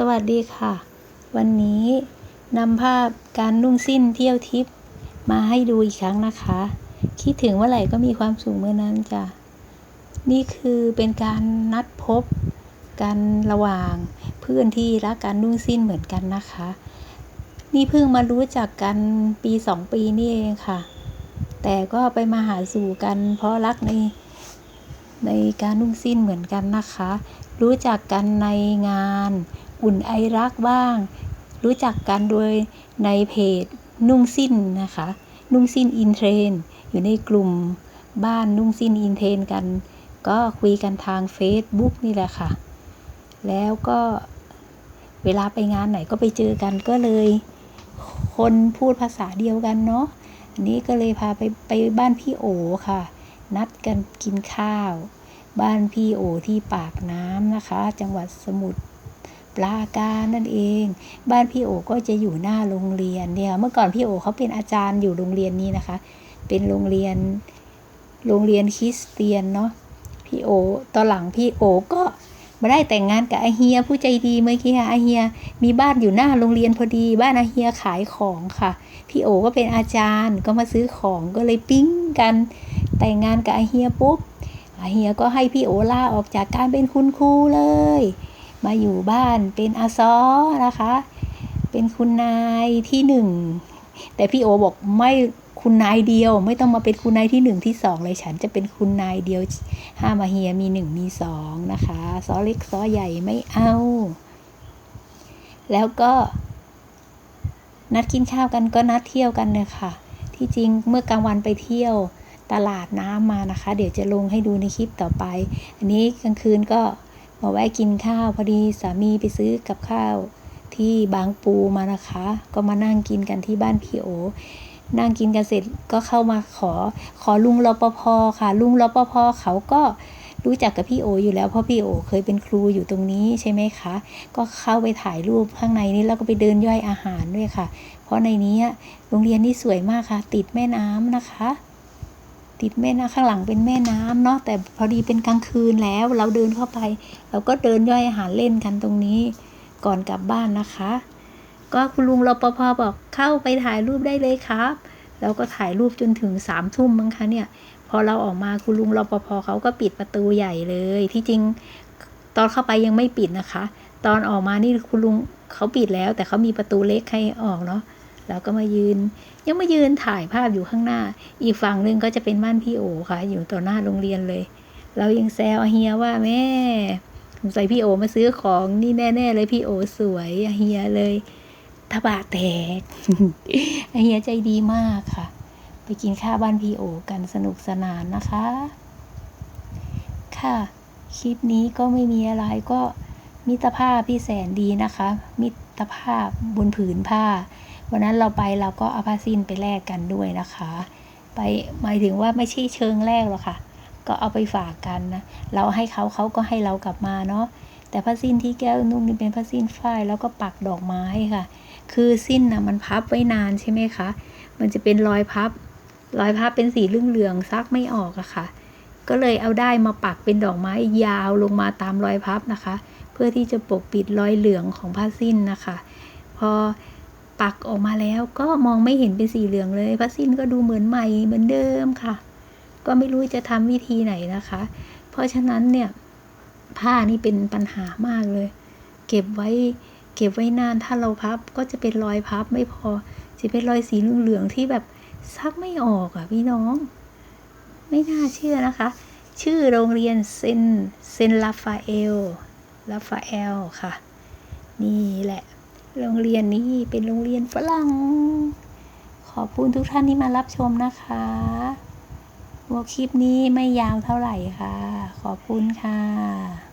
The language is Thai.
สวัสดีค่ะ วันนี้นำภาพการนุ่งสิ้นเที่ยวทิพย์มาให้ดูอีกครั้งนะคะ คิดถึงเมื่อไหร่ก็มีความสุขเมื่อนั้นจ้ะ นี่คือเป็นการนัดพบกันระหว่างเพื่อนที่รักการนุ่งสิ้นเหมือนกันนะคะ นี่เพิ่งมารู้จักกันปีสองปีนี่เองค่ะ แต่ก็ไปมาหาสู่กันเพราะรักในในการนุ่งสิ้นเหมือนกันนะคะ รู้จักกันในงาน อุ่นไอรักบ้าง รู้จักกันโดยในเพจนุ่งสิ้นนะคะ นุ่งสิ้นอินเทรนอยู่ในกลุ่มบ้านนุ่งสิ้นอินเทรนกัน ก็คุยกันทาง Facebook นี่แหละค่ะ แล้วก็เวลาไปงานไหนก็ไปเจอกันก็เลย คนพูดภาษาเดียวกันเนาะอันนี้ก็เลยพาไปไปบ้านพี่โอค่ะ นัดกันกินข้าว บ้านพี่โอที่ปากน้ำนะคะ จังหวัดสมุทร ปราการนั่นเอง บ้านพี่โอก็จะอยู่หน้าโรงเรียนเนี่ย เมื่อก่อนพี่โอเขาเป็นอาจารย์อยู่โรงเรียนนี้นะคะ เป็นโรงเรียนโรงเรียนคริสเตียนเนาะพี่โอตอนหลังพี่โอก็มาได้แต่งงานกับอาเฮียผู้ใจดีเมื่อกี้ค่ะอาเฮียมีบ้านอยู่หน้าโรงเรียนพอดี บ้านอาเฮียขายของค่ะ พี่โอก็เป็นอาจารย์ก็มาซื้อของก็เลยปิ้งกันแต่งงานกับอาเฮียปุ๊บอาเฮียก็ให้พี่โอลาออกจากการเป็นคุณครูเลย มาอยู่บ้านเป็นอาซอนะคะ เป็นคุณนายที่หนึ่งแต่พี่โอบอกไม่คุณนายเดียว ไม่ต้องมาเป็นคุณนายที่หนึ่งที่สองเลยฉันจะเป็นคุณนายเดียวห้ามาเฮียมีหนึ่งมีสองนะคะซอเล็กซอใหญ่ไม่เอา แล้วก็นัดกินข้าวกันก็นัดเที่ยวกันเลยค่ะ ที่จริงเมื่อกลางวันไปเที่ยวตลาดน้ำมานะคะ เดี๋ยวจะลงให้ดูในคลิปต่อไป อันนี้กลางคืนก็ มาแวะกินข้าวพอดีสามีไปซื้อกับข้าว ที่บางปูมานะคะ ก็มานั่งกินกันที่บ้านพี่โอ นั่งกินกันเสร็จก็เข้ามาขอ ขอลุงรปภค่ะ ลุงรปภเขาก็รู้จักกับพี่โออยู่แล้วเพราะพี่โอเคยเป็นครูอยู่ตรงนี้ใช่ไหมคะ ก็เข้าไปถ่ายรูปข้างในนี้แล้วก็ไปเดินย่อยอาหารด้วยค่ะ เพราะในนี้โรงเรียนนี่สวยมากค่ะ ติดแม่น้ำนะคะ ติดแม่น้ำข้างหลังเป็นแม่น้ำเนาะแต่พอดีเป็นกลางคืนแล้ว เราเดินเข้าไป เราก็เดินย่อยอาหารเล่นกันตรงนี้ ก่อนกลับบ้านนะคะ ก็คุณลุงรปภบอกเข้าไปถ่ายรูปได้เลยครับแล้วก็ถ่ายรูปจนถึงสามทุ่มมั้งคะเนี่ย พอเราออกมาคุณลุงรปภเขาก็ปิดประตูใหญ่เลย ที่จริงตอนเข้าไปยังไม่ปิดนะคะ ตอนออกมานี่คุณลุงเขาปิดแล้ว แต่เขามีประตูเล็กให้ออกเนาะ แล้วก็มายืน ยังมายืนถ่ายภาพอยู่ข้างหน้า อีกฝั่งหนึ่งก็จะเป็นบ้านพี่โอค่ะ อยู่ต่อหน้าโรงเรียนเลย เรายังแซวเฮียว่าแม่สงสัยพี่โอมาซื้อของนี่แน่ ๆ เลยพี่โอสวยเฮียเลยทบะแตกเฮียใจดีมากค่ะ ไปกินข้าวบ้านพี่โอกันสนุกสนานนะคะ ค่ะ คลิปนี้ก็ไม่มีอะไรก็มิตรภาพที่แสนดีนะคะ มิตรภาพบนผืนผ้า วันนั้นเราไปเราก็เอาผ้าสิ้นไปแลกกันด้วยนะคะ ไปหมายถึงว่าไม่ใช่เชิงแลกหรอกค่ะ ก็เอาไปฝากกันนะ เราให้เขาเขาก็ให้เรากลับมาเนาะ แต่ผ้าสิ้นที่แก้วนุ่งนี่เป็นผ้าสิ้นฝ้ายแล้วก็ปักดอกไม้ค่ะ คือสิ้นนะมันพับไว้นานใช่ไหมคะ มันจะเป็นรอยพับ รอยพับเป็นสีเหลืองๆซักไม่ออกอะค่ะ ก็เลยเอาได้มาปักเป็นดอกไม้ยาวลงมาตามรอยพับนะคะ เพื่อที่จะปกปิดรอยเหลืองของผ้าสิ้นนะคะ พอ ปักออกมาแล้วก็มองไม่เห็นเป็นสีเหลืองเลยผ้าสิ้นก็ดูเหมือนใหม่เหมือนเดิมค่ะ ก็ไม่รู้จะทำวิธีไหนนะคะ เพราะฉะนั้นเนี่ย ผ้านี่เป็นปัญหามากเลย เก็บไว้เก็บไว้นานถ้าเราพับก็จะเป็นรอยพับไม่พอ จะเป็นรอยสีเหลืองๆที่แบบซักไม่ออกอะพี่น้อง ไม่น่าเชื่อนะคะ ชื่อโรงเรียนเซนเซนลาฟาเอลลาฟาเอลค่ะ นี่แหละ โรงเรียนนี้เป็นโรงเรียนฝรั่ง ขอบคุณทุกท่านที่มารับชมนะคะว่าคลิปนี้ไม่ยาวเท่าไหร่ค่ะ ขอบคุณค่ะ